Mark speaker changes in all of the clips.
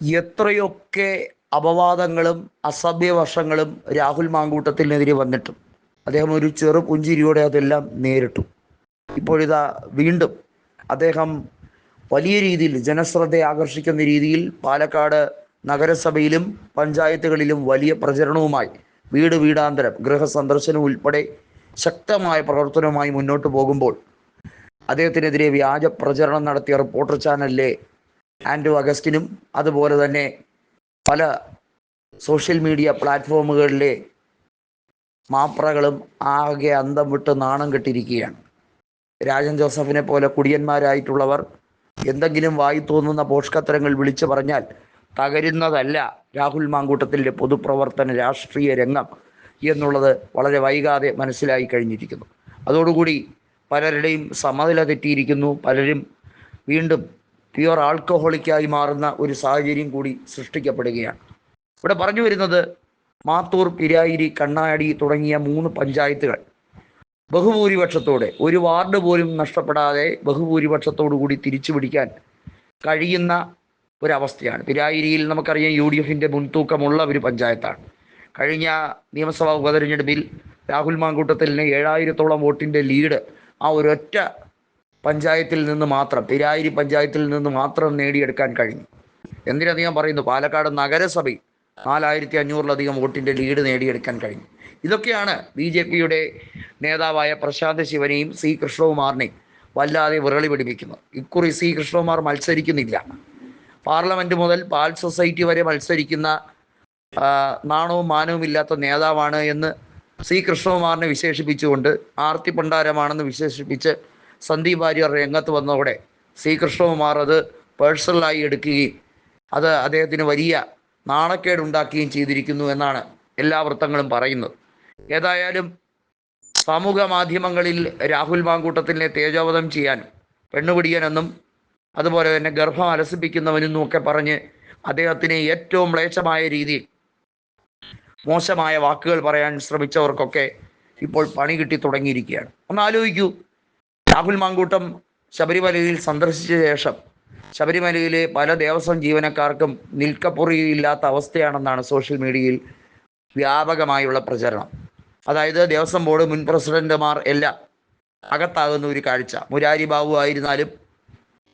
Speaker 1: എത്രയൊക്കെ അപവാദങ്ങളും അസഭ്യവർഷങ്ങളും രാഹുൽ മാങ്കൂട്ടത്തിനെതിരെ വന്നിട്ടും അദ്ദേഹം ഒരു ചെറു പുഞ്ചിരിയോടെ അതെല്ലാം നേരിട്ടു. ഇപ്പോഴിതാ വീണ്ടും അദ്ദേഹം വലിയ രീതിയിൽ ജനശ്രദ്ധ ആകർഷിക്കുന്ന രീതിയിൽ പാലക്കാട് നഗരസഭയിലും പഞ്ചായത്തുകളിലും വലിയ പ്രചരണവുമായി വീട് വീടാന്തരം ഗൃഹസന്ദർശനം ഉൾപ്പെടെ ശക്തമായ പ്രവർത്തനവുമായി മുന്നോട്ട് പോകുമ്പോൾ അദ്ദേഹത്തിനെതിരെ വ്യാജ പ്രചരണം നടത്തിയ റിപ്പോർട്ടർ ചാനലിലെ ആൻഡ്രു അഗസ്റ്റിനും അതുപോലെ തന്നെ പല സോഷ്യൽ മീഡിയ പ്ലാറ്റ്ഫോമുകളിലെ മാപ്രകളും ആകെ അന്തം വിട്ട് നാണം കെട്ടിരിക്കുകയാണ്. രാജൻ ജോസഫിനെ പോലെ കുടിയന്മാരായിട്ടുള്ളവർ എന്തെങ്കിലും വായി തോന്നുന്ന പോഷ്കത്തരങ്ങൾ വിളിച്ചു പറഞ്ഞാൽ തകരുന്നതല്ല രാഹുൽ മാങ്കൂട്ടത്തിന്റെ പൊതുപ്രവർത്തന രാഷ്ട്രീയ രംഗം എന്നുള്ളത് വളരെ വൈകാതെ മനസ്സിലായി കഴിഞ്ഞിരിക്കുന്നു. അതോടുകൂടി പലരുടെയും സമനില തെറ്റിയിരിക്കുന്നു. പലരും വീണ്ടും പ്യുവർ ആൾക്കഹോളിക്കായി മാറുന്ന ഒരു സാഹചര്യം കൂടി സൃഷ്ടിക്കപ്പെടുകയാണ്. ഇവിടെ പറഞ്ഞു വരുന്നത് മാത്തൂർ പിരായിരി കണ്ണാടി തുടങ്ങിയ മൂന്ന് പഞ്ചായത്തുകൾ ബഹുഭൂരിപക്ഷത്തോടെ ഒരു വാർഡ് പോലും നഷ്ടപ്പെടാതെ ബഹുഭൂരിപക്ഷത്തോടു കൂടി തിരിച്ചു പിടിക്കാൻ കഴിയുന്ന ഒരവസ്ഥയാണ്. പിരായിരിയിൽ നമുക്കറിയാം യു ഡി എഫിന്റെ മുൻതൂക്കമുള്ള ഒരു പഞ്ചായത്താണ്. കഴിഞ്ഞ നിയമസഭാ ഉപതെരഞ്ഞെടുപ്പിൽ രാഹുൽ മാങ്കൂട്ടത്തിന് ഏഴായിരത്തോളം വോട്ടിന്റെ ലീഡ് ആ ഒരൊറ്റ പഞ്ചായത്തിൽ നിന്ന് മാത്രം പിരായിരി പഞ്ചായത്തിൽ നിന്ന് മാത്രം നേടിയെടുക്കാൻ കഴിഞ്ഞു. എന്തിനധികം പറയുന്നു? പാലക്കാട് നഗരസഭയിൽ നാലായിരത്തി അഞ്ഞൂറിലധികം വോട്ടിന്റെ ലീഡ് നേടിയെടുക്കാൻ കഴിഞ്ഞു. ഇതൊക്കെയാണ് ബി ജെ പിയുടെ നേതാവായ പ്രശാന്ത് ശിവനെയും സി കൃഷ്ണകുമാറിനെയും വല്ലാതെ വിറളി പിടിപ്പിക്കുന്നത്. ഇക്കുറി സി കൃഷ്ണകുമാർ മത്സരിക്കുന്നില്ല. പാർലമെന്റ് മുതൽ പാൽ സൊസൈറ്റി വരെ മത്സരിക്കുന്ന നാണവും മാനവും ഇല്ലാത്ത നേതാവാണ് എന്ന് സി കൃഷ്ണകുമാറിനെ വിശേഷിപ്പിച്ചുകൊണ്ട് ആർത്തി പണ്ടാരമാണെന്ന് വിശേഷിപ്പിച്ച് സന്ദീപ് വാര്യർ രംഗത്ത് വന്നതോടെ സി കൃഷ്ണകുമാർ അത് പേഴ്സണലായി എടുക്കുകയും അത് അദ്ദേഹത്തിന് വലിയ നാണക്കേടുണ്ടാക്കുകയും ചെയ്തിരിക്കുന്നു എന്നാണ് എല്ലാ വൃത്തങ്ങളും പറയുന്നത്. ഏതായാലും സാമൂഹ്യ മാധ്യമങ്ങളിൽ രാഹുൽ മാങ്കൂട്ടത്തിനെ തേജോവധം ചെയ്യാൻ പെണ്ണുപിടിയനെന്നും അതുപോലെ തന്നെ ഗർഭം അലസിപ്പിക്കുന്നവനെന്നും ഒക്കെ പറഞ്ഞ് അദ്ദേഹത്തിന് ഏറ്റവും മ്ലേച്ഛമായ രീതിയിൽ മോശമായ വാക്കുകൾ പറയാൻ ശ്രമിച്ചവർക്കൊക്കെ ഇപ്പോൾ പണി കിട്ടി തുടങ്ങിയിരിക്കുകയാണ്. ഒന്ന് ആലോചിക്കൂ. രാഹുൽ മാങ്കൂട്ടം ശബരിമലയിൽ സന്ദർശിച്ച ശേഷം ശബരിമലയിലെ പല ദേവസ്വം ജീവനക്കാർക്കും നിൽക്കപ്പുറിയില്ലാത്ത അവസ്ഥയാണെന്നാണ് സോഷ്യൽ മീഡിയയിൽ വ്യാപകമായുള്ള പ്രചരണം. അതായത് ദേവസ്വം ബോർഡ് മുൻ പ്രസിഡന്റുമാർ എല്ലാം അകത്താകുന്ന ഒരു കാഴ്ച. മുരാരി ബാബു ആയിരുന്നാലും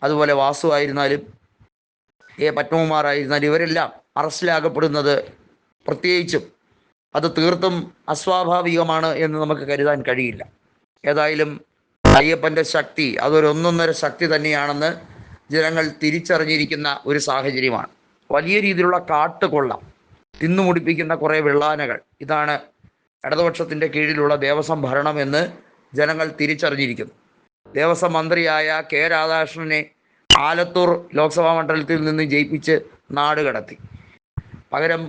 Speaker 1: അതുപോലെ വാസു ആയിരുന്നാലും എ പത്മകുമാർ ആയിരുന്നാലും ഇവരെല്ലാം അറസ്റ്റിലാകപ്പെടുന്നത് പ്രത്യേകിച്ചും അത് തീർത്തും അസ്വാഭാവികമാണ് എന്ന് നമുക്ക് കരുതാൻ കഴിയില്ല. ഏതായാലും അയ്യപ്പന്റെ ശക്തി അതൊരൊന്നൊന്നര ശക്തി തന്നെയാണെന്ന് ജനങ്ങൾ തിരിച്ചറിഞ്ഞിരിക്കുന്ന ഒരു സാഹചര്യമാണ്. വലിയ രീതിയിലുള്ള കാട്ടുകൊള്ള തിന്നുമുടിപ്പിക്കുന്ന കുറേ വെള്ളാനകൾ ഇതാണ് ഇടതുപക്ഷത്തിന്റെ കീഴിലുള്ള ദേവസ്വം ഭരണം എന്ന് ജനങ്ങൾ തിരിച്ചറിഞ്ഞിരിക്കുന്നു. ദേവസ്വം മന്ത്രിയായ കെ രാധാകൃഷ്ണനെ ആലത്തൂർ ലോക്സഭാ മണ്ഡലത്തിൽ നിന്ന് ജയിപ്പിച്ച് നാട് കടത്തി. പകരം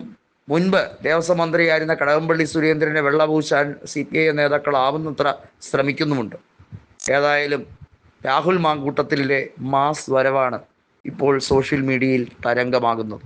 Speaker 1: മുൻപ് ദേവസ്വം മന്ത്രിയായിരുന്ന കടകംപള്ളി സുരേന്ദ്രനെ വെള്ളപൂശാൻ സി പി ഐ നേതാക്കൾ ആവുന്നത്ര ശ്രമിക്കുന്നുമുണ്ട്. ഏതായാലും രാഹുൽ മാങ്കൂട്ടത്തിലെ മാസ് വരവാണ് ഇപ്പോൾ സോഷ്യൽ മീഡിയയിൽ തരംഗമാകുന്നത്.